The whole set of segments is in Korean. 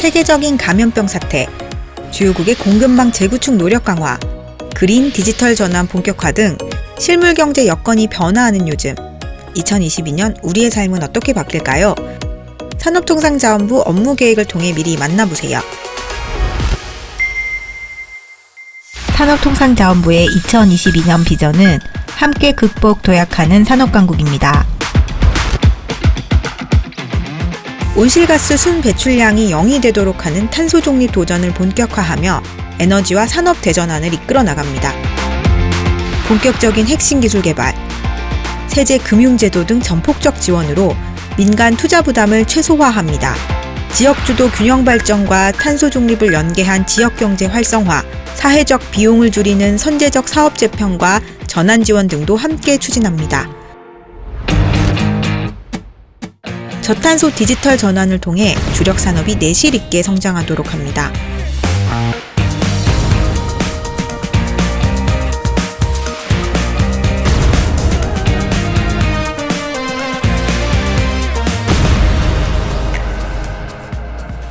세계적인 감염병 사태, 주요국의 공급망 재구축 노력 강화, 그린 디지털 전환 본격화 등 실물 경제 여건이 변화하는 요즘 2022년 우리의 삶은 어떻게 바뀔까요? 산업통상자원부 업무 계획을 통해 미리 만나보세요. 산업통상자원부의 2022년 비전은 함께 극복 도약하는 산업강국입니다. 온실가스 순 배출량이 0이 되도록 하는 탄소 중립 도전을 본격화하며 에너지와 산업 대전환을 이끌어 나갑니다. 본격적인 핵심 기술 개발, 세제 금융제도 등 전폭적 지원으로 민간 투자 부담을 최소화합니다. 지역 주도 균형 발전과 탄소 중립을 연계한 지역 경제 활성화, 사회적 비용을 줄이는 선제적 사업 재편과 전환 지원 등도 함께 추진합니다. 저탄소 디지털 전환을 통해 주력 산업이 내실 있게 성장하도록 합니다.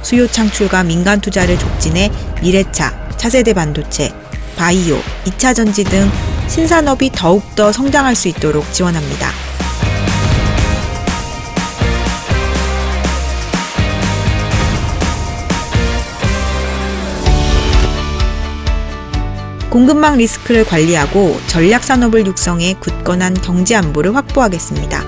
수요 창출과 민간 투자를 촉진해 미래차, 차세대 반도체, 바이오, 2차 전지 등 신산업이 더욱더 성장할 수 있도록 지원합니다. 공급망 리스크를 관리하고 전략 산업을 육성해 굳건한 경제 안보를 확보하겠습니다.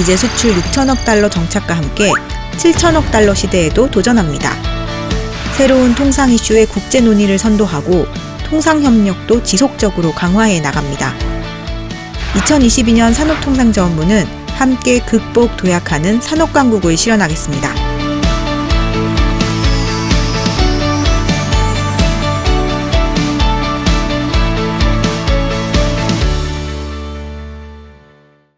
이제 수출 6천억 달러 정착과 함께 7천억 달러 시대에도 도전합니다. 새로운 통상 이슈의 국제 논의를 선도하고 통상 협력도 지속적으로 강화해 나갑니다. 2022년 산업통상자원부는 함께 극복 도약하는 산업강국을 실현하겠습니다.